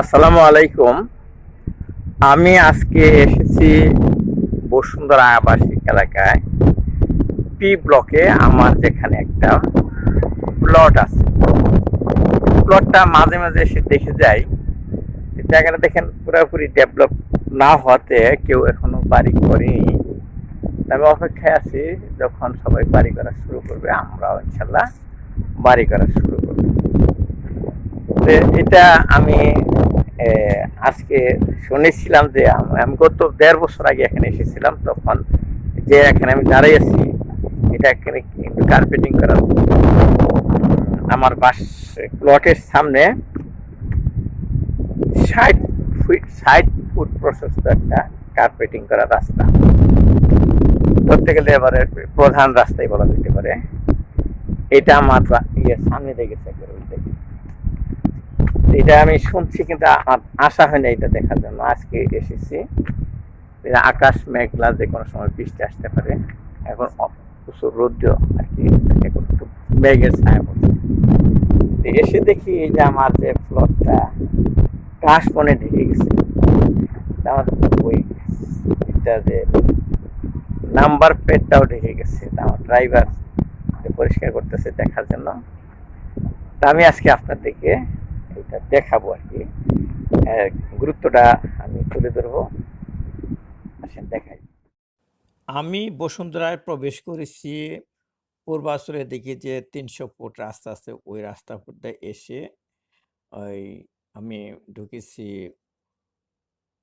আসসালামু আলাইকুম। আমি আজকে এসেছি বসুন্ধরা আবাসিক এলাকায়। পি ব্লকে আমার যেখানে একটা প্লট আছে। প্লটটা মাঝে মাঝে এসে দেখে যাই। জায়গাটা দেখেন পুরোপুরি ডেভেলপ না হতে কেউ এখনও বাড়ি করেনি। আমি অপেক্ষায় আছি যখন সবাই বাড়ি করা শুরু করবে, আমরাও ইনশাল্লাহ বাড়ি করা শুরু করব। এটা আমি আজকে শুনেছিলাম যে আমি গত দেড় বছর আগে এখানে এসেছিলাম, তখন যে এখানে আমি দাঁড়িয়ে আছি, এটা এখানে কিন্তু কার্পেটিং করা। আমার বাস প্লটের সামনে ষাট ফুট ষাট ফুট প্রশস্ত একটা কার্পেটিং করা রাস্তা। ধরতে গেলে এবারে প্রধান রাস্তাই বলা যেতে পারে। এটা আমার ইয়ের সামনে ওই দিকে। এটা আমি শুনছি কিন্তু আমার আশা হয় না এটা দেখার জন্য। আজকে এসেছি। আকাশ মেঘলা, যে কোনো সময় বৃষ্টি আসতে পারে। এখন প্রচুর রৌদ্র আর কি। এখন একটু মেঘের ছায়া পড়ছে। এসে দেখি এই যে আমার যে ফ্লোরটা কাশ বনে ঢেকে গেছে। এটা যে নাম্বার প্লেটটাও ঢেকে গেছে। আমার ড্রাইভার পরিষ্কার করতেছে দেখার জন্য। আমি আজকে আপনাদেরকে এটা দেখাবো আর কি। গুরুত্বটা আমি তুলে ধরবো। আসেন, দেখাই। আমি বসুন্ধরায় প্রবেশ করেছি পূর্বাচলের দিকে যে তিনশো ফুট রাস্তা আছে, ওই রাস্তা ফুটে এসে ওই আমি ঢুকেছি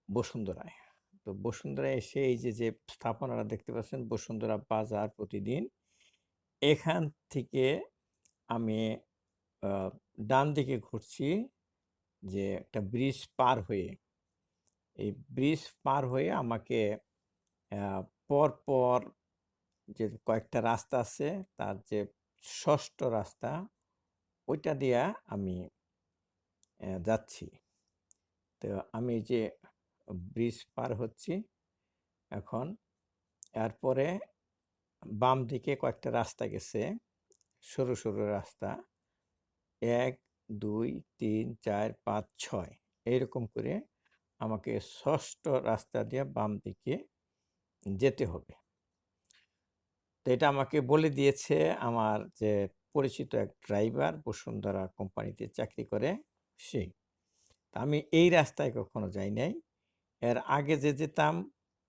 বসুন্ধরায়। তো বসুন্ধরায় এসে এই যে যে স্থাপনাটা দেখতে পাচ্ছেন, বসুন্ধরা বাজার প্রতিদিন, এখান থেকে আমি ডান দিকে ঘুরছি। যে একটা ব্রিজ পার হয়ে, এই ব্রিজ পার হয়ে আমাকে পর পর যে কয়েকটা রাস্তা আছে, তার যে ষষ্ঠ রাস্তা, ওইটা দিয়া আমি যাচ্ছি। তো আমি যে ব্রিজ পার হচ্ছি এখন, এরপরে বাম দিকে কয়েকটা রাস্তা গেছে, সরু সরু রাস্তা। এক দুই, তিন, চার, পাঁচ, ছয়। এইরকম করে আমাকে ষষ্ঠ রাস্তা দিয়ে বাম দিকে যেতে হবে। তো এটা আমাকে বলে দিয়েছে আমার যে পরিচিত এক ড্রাইভার বসুন্ধরা কোম্পানিতে চাকরি করে সেই তা আমি এই রাস্তায় কখনো যাই নাই। এর আগে যে যেতাম,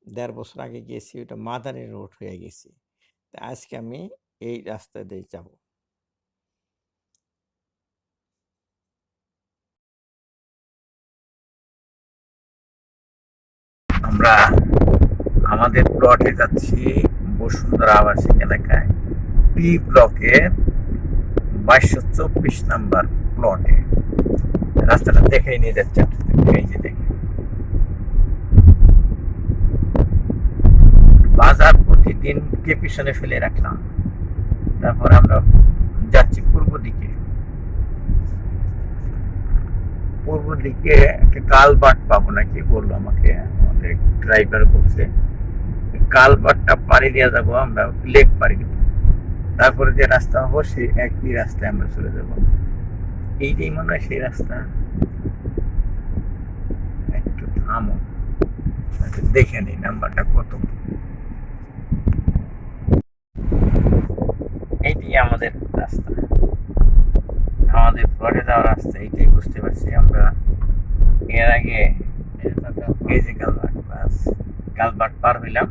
দেড় বছর আগে গিয়েছি ওটা মাদারি রোড হয়ে গেছি। তা আজকে আমি এই রাস্তা দিয়ে যাব। আমরা আমাদের প্লটে যাচ্ছি বসুন্ধরা আবাসিক এলাকায়। পি ব্লকের বাইশশো চব্বিশ নাম্বার প্লটে রাস্তাটা দেখেই নিয়ে যাচ্ছে এই যে দেখে বাজার প্রতিদিনকে পিছনে ফেলে রাখলাম? তারপর আমরা যাচ্ছি পূর্ব দিকে। পূর্ব দিকে একটা কালবাট পাবো নাকি? বলল আমাকে। আমাদের ড্রাইভার বলছে কালবাটটা পাড়ি দিয়ে যাব আমরা, লেক পাড়ি তারপরে যে রাস্তা হব সেই একই রাস্তায় আমরা চলে যাব। এইটাই মনে হয় সেই রাস্তা। একটু থামো। দেখে নিই নাম্বারটা কত। এইটাই আমাদের রাস্তা। আমাদের প্লটে যাওয়ার রাস্তা এইটাই বুঝতে পারছি আমরা। এর আগে এই যে কালভার্ট বাস কালভার্ট পার হইলাম।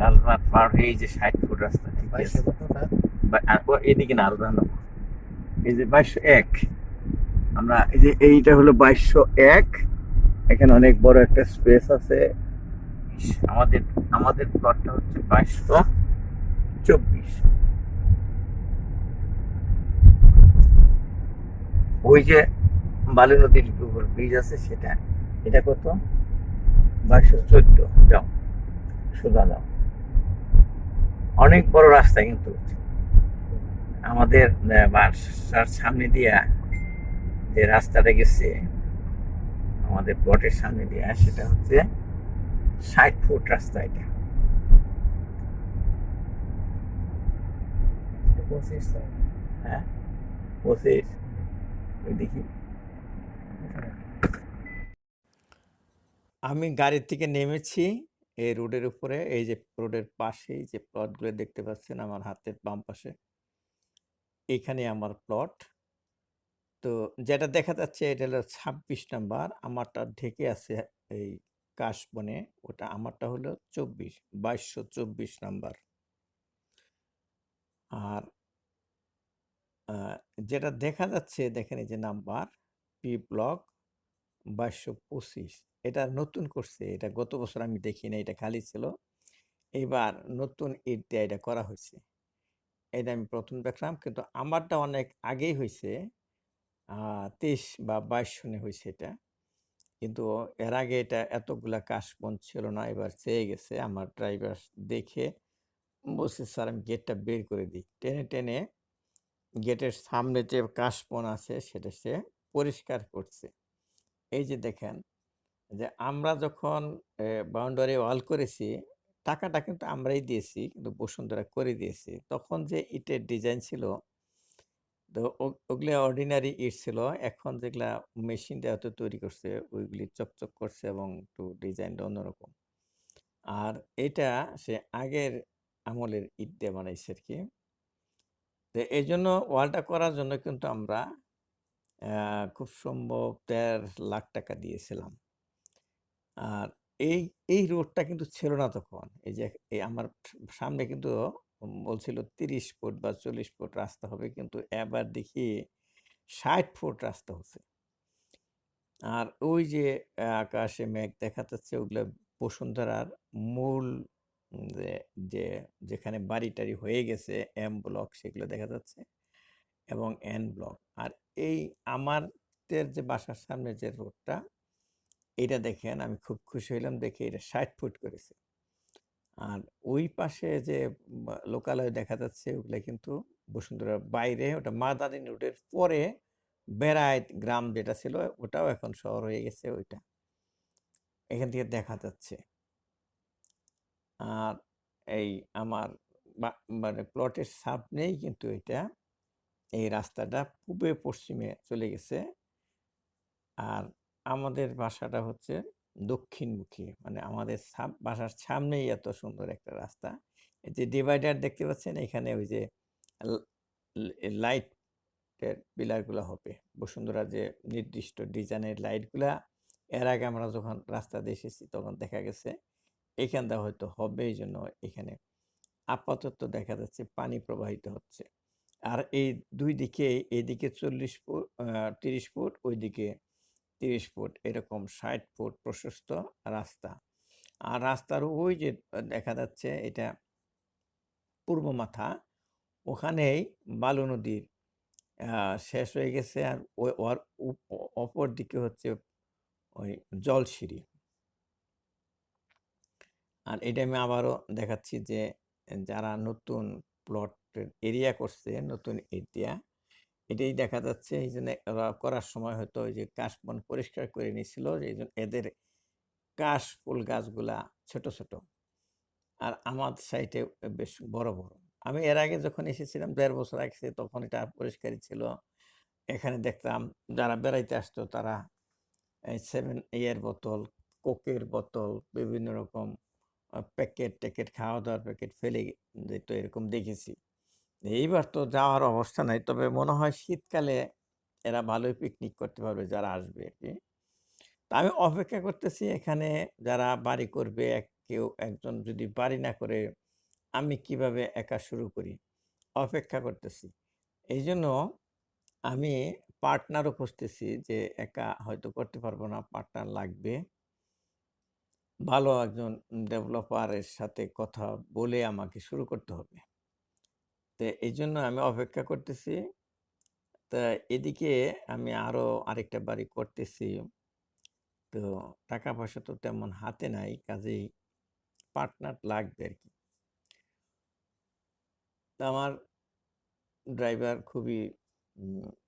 কালভার্ট পার হয়ে এই যে ষাট ফুট রাস্তা ঠিক আছে? এদিকে না আরও দাঁড়ানো এই যে বাইশশো এক। আমরা এই যে এইটা হলো বাইশশো এক। এখানে অনেক বড় একটা স্পেস আছে। আমাদের আমাদের প্লটটা হচ্ছে বাইশশো চব্বিশ। ওই যে বালু নদীর উপর ব্রিজ আছে সেটা এটা কত? বাইশশো চোদ্দ। যাও সোজা যাও। অনেক বড় রাস্তা কিন্তু। আমাদের বাসার সামনে দিয়া যে রাস্তাটা গেছে আমাদের প্লটের সামনে দিয়া সেটা হচ্ছে ষাট ফুট রাস্তা এটা। পঁচিশ হ্যাঁ পঁচিশ। দেখি আমি গাড়ির থেকে নেমেছি এই রোডের উপরে। এই যে রোডের পাশেই যে প্লটগুলো দেখতে পাচ্ছেন আমার হাতের বাম পাশে। এখানে আমার প্লট। তো যেটা দেখা যাচ্ছে এটা হলো ২৬ নাম্বার। আমারটা ঢেকে আছে এই কাশবনে। ওটা আমারটা হলো ২৪, ২২২৪ নাম্বার। আর যেটা দেখা যাচ্ছে দেখেন এই যে নাম্বার পি ব্লক ২২২৫ এটা নতুন করছে। এটা গত বছর আমি দেখি নাই। এটা খালি ছিল। এবার নতুন ইট দিয়ে এটা করা হয়েছে এটা আমি প্রথম দেখলাম। কিন্তু আমারটা অনেক আগেই হয়েছে ২৩ বা ২২ সনে হয়েছে এটা। কিন্তু এর আগে এটা এতগুলা কাশবন ছিল না। এবার চেয়ে গেছে। আমার ড্রাইভার দেখে বলছে, "স্যার আমি গেটটা বের করে দিই।" টেনে, টেনে গেটের সামনে যে কাশপন আছে সেটা সে পরিষ্কার করছে। এই যে দেখেন যে আমরা যখন বাউন্ডারি ওয়াল করেছি, টাকাটা কিন্তু আমরাই দিয়েছি। কিন্তু বসুন্ধরা করে দিয়েছি তখন যে ইটের ডিজাইন ছিল তো ওগুলা অর্ডিনারি ইট ছিল। এখন যেগুলা মেশিন দিয়ে হয়তো তৈরি করছে, ওইগুলি চকচক করছে এবং একটু ডিজাইনটা অন্যরকম। আর এটা সে আগের আমলের ইট দিয়ে বানাইছে আরকি। তো এই জন্য ওয়ালটা করার জন্য কিন্তু আমরা খুব সম্ভব ৳১.৫ দিয়েছিলাম। আর এই, এই রোডটা কিন্তু ছিল না তখন। এই যে এই আমার সামনে কিন্তু বলছিল ৩০ ফুট বা ৪০ ফুট রাস্তা হবে। কিন্তু এবার দেখি ৬০ ফুট রাস্তা হচ্ছে। আর ওই যে আকাশে মেঘ দেখা যাচ্ছে ওগুলা বসুন্ধরার মূল যে, যে যেখানে বাড়ি-টাড়ি হয়ে গেছে এম ব্লক সেগুলো দেখা যাচ্ছে এবং এন ব্লক। আর এই আমাদের যে বাসার সামনে যে রোডটা, এইটা দেখেন আমি খুব খুশি হইলাম দেখে এটা ৬০ ফুট করেছে। আর ওই পাশে যে লোকালয় দেখা যাচ্ছে ওগুলো কিন্তু বসুন্ধরার বাইরে ওটা মাদানী রোডের পরে বেড়াইত গ্রাম যেটা ছিল ওটাও এখন শহর হয়ে গেছে ওইটা। এখান থেকে দেখা যাচ্ছে। আর এই আমার মানে প্লটের সামনেই কিন্তু এটা, এই রাস্তাটা পূবে পশ্চিমে চলে গেছে। আর আমাদের বাসাটা হচ্ছে দক্ষিণমুখী। মানে আমাদের বাসার সামনেই এত সুন্দর একটা রাস্তা। এই যে ডিভাইডার দেখতে পাচ্ছেন, এখানে ওই যে লাইটের পিলারগুলা হবে। বসুন্ধরা যে নির্দিষ্ট ডিজাইনের লাইটগুলা এর আগে আমরা যখন রাস্তা দিয়ে এসেছি তখন দেখা গেছে এখানটা হয়তো হবে এই জন্য এখানে আপাতত দেখা যাচ্ছে পানি প্রবাহিত হচ্ছে। আর এই দুই দিকে, এদিকে ৪০ ফুট তিরিশ ৩০ ফুট, ওইদিকে ৩০ ফুট, এরকম ৬০ ফুট প্রশস্ত রাস্তা। আর রাস্তার ওই যে দেখা যাচ্ছে এটা পূর্ব মাথা, ওখানেই বালু নদীর শেষ হয়ে গেছে আর ওর অপর দিকে হচ্ছে ওই জলসিঁড়ি। আর এটা আমি আবারও দেখাচ্ছি যে যারা নতুন প্লটের এরিয়া করছে নতুন এরিয়া এটাই দেখা যাচ্ছে এই জন্য করার সময় হয়তো ওই যে কাশবন পরিষ্কার করে নিয়েছিল এই জন্য এদের কাশ ফুল গাছগুলা ছোট, ছোট। আর আমার সাইটে বেশ বড়, বড়। আমি এর আগে যখন এসেছিলাম দেড় বছর আগে তখন এটা পরিষ্কারই ছিল। এখানে দেখতাম যারা বেড়াইতে আসতো তারা সেভেন 7 ইয়ের বোতল, কোকের বোতল, বিভিন্ন রকম আ প্যাকেট-ট্যাকেট খাওয়া-দাওয়ার প্যাকেট ফেলে যেত এরকম দেখেছি। এইবার তো যাওয়ার অবস্থা নাই। তবে মনে হয় শীতকালে এরা ভালোই পিকনিক করতে পারবে যারা আসবে আর কি তা আমি অপেক্ষা করতেছি এখানে যারা বাড়ি করবে এক কেউ একজন যদি বাড়ি না করে আমি কীভাবে একা শুরু করি? অপেক্ষা করতেছি। এই জন্য আমি পার্টনারও খুঁজতেছি যে একা হয়তো করতে পারব না, পার্টনার লাগবে। ভালো একজন ডেভেলপারের সাথে কথা বলে আমাকে শুরু করতে হবে। তো এই জন্য আমি অপেক্ষা করতেছি। তা এদিকে আমি আরও আরেকটা বাড়ি করতেছি। তো টাকা-পয়সা তো তেমন হাতে নাই। কাজেই পার্টনার লাগবে আরকি। তো আমার ড্রাইভার খুবই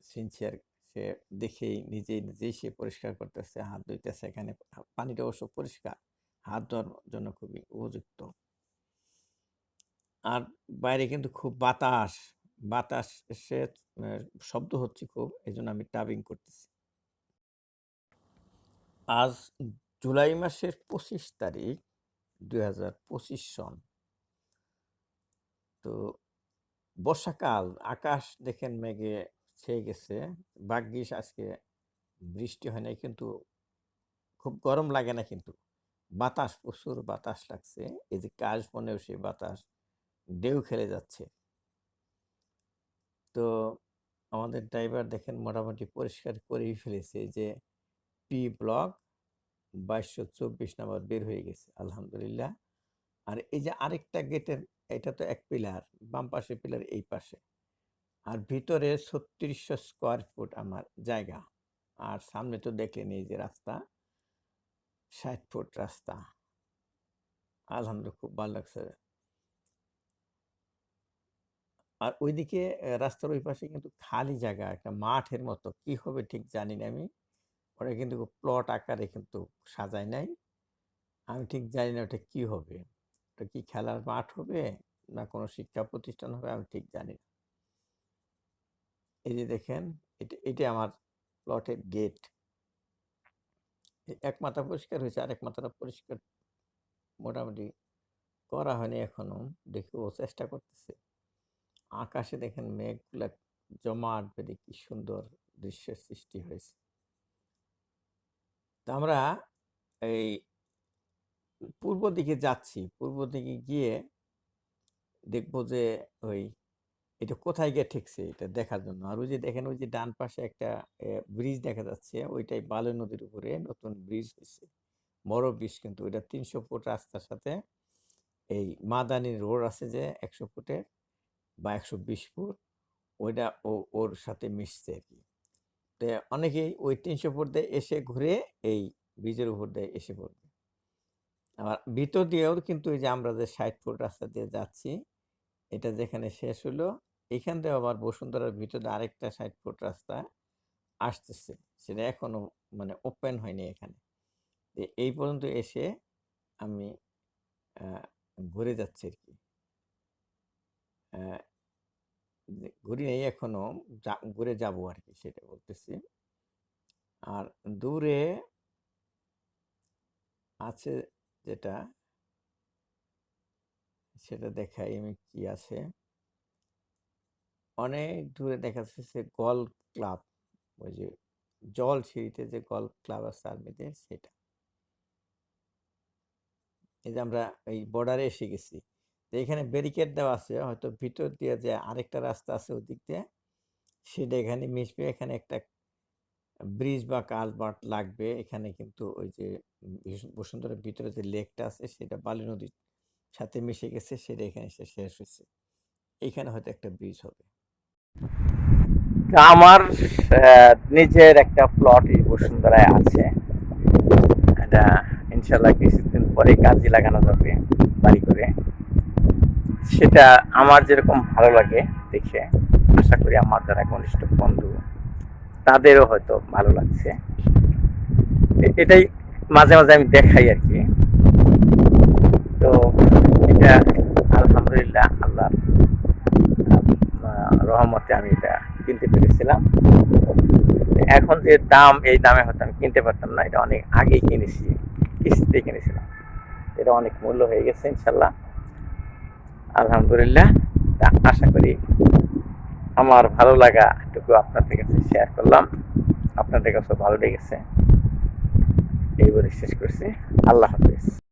সিনসিয়ার। সে দেখেই নিজেই, নিজেই সে পরিষ্কার করতেছে, হাত ধুইতেছে এখানে। পানিটা অবশ্য পরিষ্কার। হাত ধোয়ার জন্য খুবই উপযুক্ত। আর বাইরে কিন্তু খুব বাতাস। বাতাস এসে শব্দ হচ্ছে খুব। এজন্য আমি ডাবিং করতেছি। আজ জুলাই মাসের পঁচিশ তারিখ, দুই হাজার পঁচিশ সন তো বর্ষাকাল, আকাশ দেখেন মেঘে ছেয়ে গেছে ভাগ্যিস আজকে বৃষ্টি হয় নাই, কিন্তু খুব গরম লাগে না কিন্তু বাতাস, প্রচুর বাতাস লাগছে। এই যে কাশ বনেও সেই বাতাস, ঢেউ খেলে যাচ্ছে। তো আমাদের ড্রাইভার দেখেন মোটামুটি পরিষ্কার করেই ফেলেছে যে পি ব্লক বাইশশো চব্বিশ নাম্বার বের হয়ে গেছে, আলহামদুলিল্লাহ। আর এই যে আরেকটা গেটের, এটা তো এক পিলার, বাম পাশে পিলার, এই পাশে। আর ভিতরে ছত্রিশশো স্কোয়ার ফুট আমার জায়গা। আর সামনে তো দেখলেন এই যে রাস্তা। ষাট ফুট রাস্তা। আলহামদুলিল্লাহ খুব ভালো লাগছে। আর ওইদিকে রাস্তার ওই পাশে কিন্তু খালি জায়গা, একটা মাঠের মতো। কি হবে ঠিক জানি না আমি। ওটা কিন্তু প্লট আকারে কিন্তু সাজায় নাই। আমি ঠিক জানি না ওটা কি হবে। ওটা কি খেলার মাঠ হবে না কোনো শিক্ষা প্রতিষ্ঠান হবে আমি ঠিক জানি না। এই যে দেখেন, এটা এটা আমার প্লটের গেট এক মাথা পরিষ্কার হয়েছে আর এক মাথাটা পরিষ্কার মোটামুটি করা হয়নি এখনও। দেখি ও চেষ্টা করতেছে। আকাশে দেখেন মেঘগুলা জমাট বেঁধে কি সুন্দর দৃশ্যের সৃষ্টি হয়েছে। তা আমরা এই পূর্ব দিকে যাচ্ছি। পূর্ব দিকে গিয়ে দেখব যে ওই এটা কোথায় গিয়ে ঠেকছে এটা দেখার জন্য? আর ওই যে দেখেন, ওই যে ডান পাশে একটা ব্রিজ দেখা যাচ্ছে, ওইটাই বালু নদীর উপরে নতুন ব্রিজ হয়েছে বড় ব্রিজ কিন্তু, ওইটা তিনশো ফুট রাস্তার সাথে। এই মাদানি রোড আছে যে একশো ফুটের বা একশো বিশ ফুট, ওইটা ও, ওর সাথে মিশছে আর কি। তো অনেকেই ওই তিনশো ফুট দিয়ে এসে ঘুরে এই ব্রিজের উপর দিয়ে এসে পড়বে। আবার ভিতর দিয়েও কিন্তু এই যে আমরা যে ষাট ফুট রাস্তা দিয়ে যাচ্ছি, এটা যেখানে শেষ হলো এখান থেকে আবার বসুন্ধরার ভিতরে আরেকটা ষাট ফুট রাস্তা আসতেছে, সেটা এখনও মানে ওপেন হয়নি এখানে। এই পর্যন্ত এসে আমি ঘুরে যাচ্ছি আর কি। ঘুরি নেই এখনও, যা- ঘুরে যাব আর কি, সেটা বলতেছি। আর দূরে আছে যেটা, সেটা দেখাই আমি কি আছে। অনেক দূরে দেখা যাচ্ছে সে গল্ফ ক্লাব ওই যে জল সিঁড়িতে যে গল্ফ ক্লাব আছে আর্মিতে সেটা। এই যে আমরা এই বর্ডারে এসে গেছি। এখানে ব্যারিকেড দেওয়া আছে, হয়তো ভিতর দিয়ে যে আরেকটা রাস্তা আছে ওদিক দিয়ে, সেটা এখানে মিশবে। এখানে একটা ব্রিজ বা কালভার্ট লাগবে। এখানে কিন্তু ওই যে বসুন্ধরার ভিতরে যে লেকটা আছে, সেটা বালি নদীর সাথে মিশে গেছে, সেটা এখানে এসে শেষ হয়েছে। এখানে হয়তো একটা ব্রিজ হবে। আমার নিজের একটা প্লট এই বসুন্ধরায় আছে। এটা ইনশাল্লাহ কিছুদিন পরে কাজে লাগানো যাবে, বাড়ি করে। সেটা আমার যেরকম ভালো লাগে দেখে, আশা করি আমার যারা ঘনিষ্ঠ বন্ধু, তাদেরও হয়তো ভালো লাগছে। এটাই মাঝে মাঝে আমি দেখাই আর কি। তো এটা আলহামদুলিল্লাহ। রহমতে আমি এটা কিনতে পেরেছিলাম। এখন যে দাম, এই দামে হয়তো আমি কিনতে পারতাম না, এটা অনেক আগেই কিনেছি কিস্তিতে কিনেছিলাম। এটা অনেক মূল্য হয়ে গেছে ইনশাল্লাহ আলহামদুলিল্লাহ, তা আশা করি আমার ভালো লাগা টুকু আপনাদের কাছে শেয়ার করলাম। আপনাদের কাছে ভালো লেগেছে। এই বলে শেষ করছি। আল্লাহ হাফিজ।